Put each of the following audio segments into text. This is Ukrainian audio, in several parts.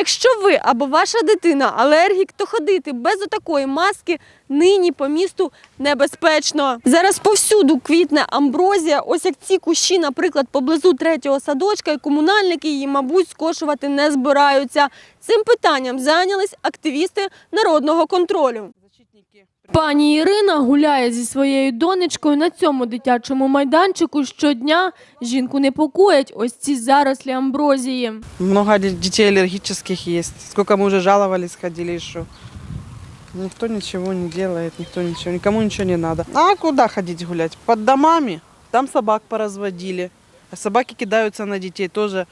Якщо ви або ваша дитина алергік, то ходити без отакої маски нині по місту небезпечно. Зараз повсюду квітне амброзія. Ось як ці кущі, наприклад, поблизу третього садочка, і комунальники її, мабуть, скошувати не збираються. Цим питанням зайнялись активісти народного контролю. Пані Ірина гуляє зі своєю донечкою на цьому дитячому майданчику щодня. Жінку непокоять ось ці зарослі амброзії. Много детей аллергических есть. Сколько мы уже жаловались, ходили еще. Никто ничего не делает, никто ничего, никому ничего не надо. А куда ходить гулять? Под домами. Там собак поразводили. А собаки кидаются на детей тоже.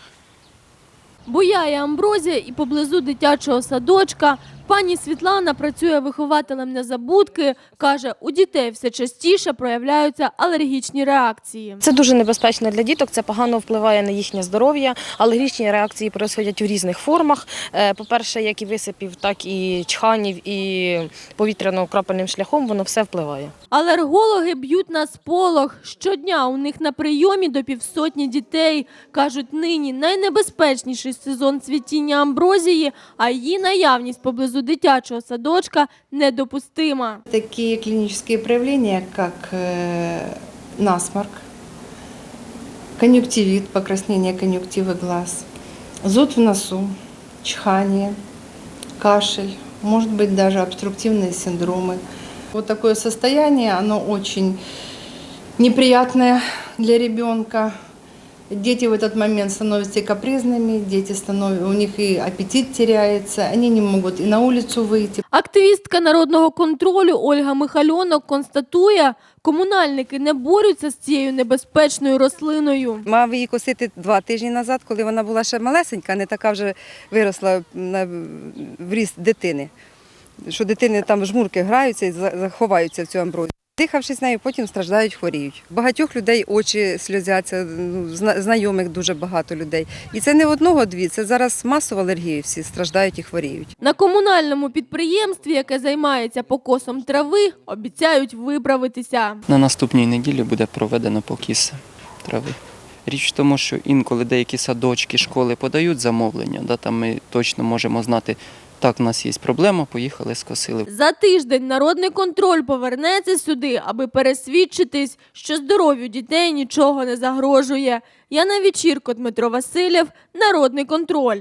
Буяє амброзія і поблизу дитячого садочка. Пані Світлана працює вихователем незабудки. Каже, у дітей все частіше проявляються алергічні реакції. Це дуже небезпечно для діток, це погано впливає на їхнє здоров'я. Алергічні реакції происходять у різних формах. Е, По-перше, як і висипів, так і чханів, і повітряно-крапельним шляхом воно все впливає. Алергологи б'ють на сполох. Щодня у них на прийомі до півсотні дітей. Кажуть, нині найнебезпечніший сезон цвітіння амброзії, а її наявність поблизу дитячого садочка недопустима. Такие клинические проявления, как э, насморк, конъюнктивит, покраснение конъюнктивы глаз, зуд в носу, чихание, кашель, может быть даже обструктивные синдромы. Вот такое состояние, оно очень неприятное для ребенка. Дети в этот момент становятся капризными, дети станов... у них и аппетит теряется, они не могут и на улицу выйти. Активістка народного контролю Ольга Михальонок констатує, комунальники не борються з цією небезпечною рослиною. Мав її косити два тижні назад, коли вона була ще малесенька, не така вже виросла на в ріст дитини. Що дитини там жмурки граються і за- заховаються в цю амброзію. Дихавшись нею, потім страждають, хворіють. Багатьох людей очі сльозяться, ну, знайомих дуже багато людей. І це не одного-дві, це зараз масова алергія, всі страждають і хворіють. На комунальному підприємстві, яке займається покосом трави, обіцяють виправитися. На наступній неділі буде проведено покіс трави. Річ в тому, що інколи деякі садочки, школи подають замовлення, да, там ми точно можемо знати, так, у нас є проблема, поїхали, скосили. За тиждень народний контроль повернеться сюди, аби пересвідчитись, що здоров'ю дітей нічого не загрожує. Яна Вечірко, Дмитро Васильєв, Народний контроль.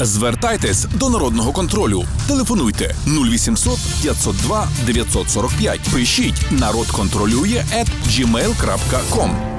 Звертайтесь до народного контролю. Телефонуйте 0800 502 945. Пишіть народ контролює at gmail.com.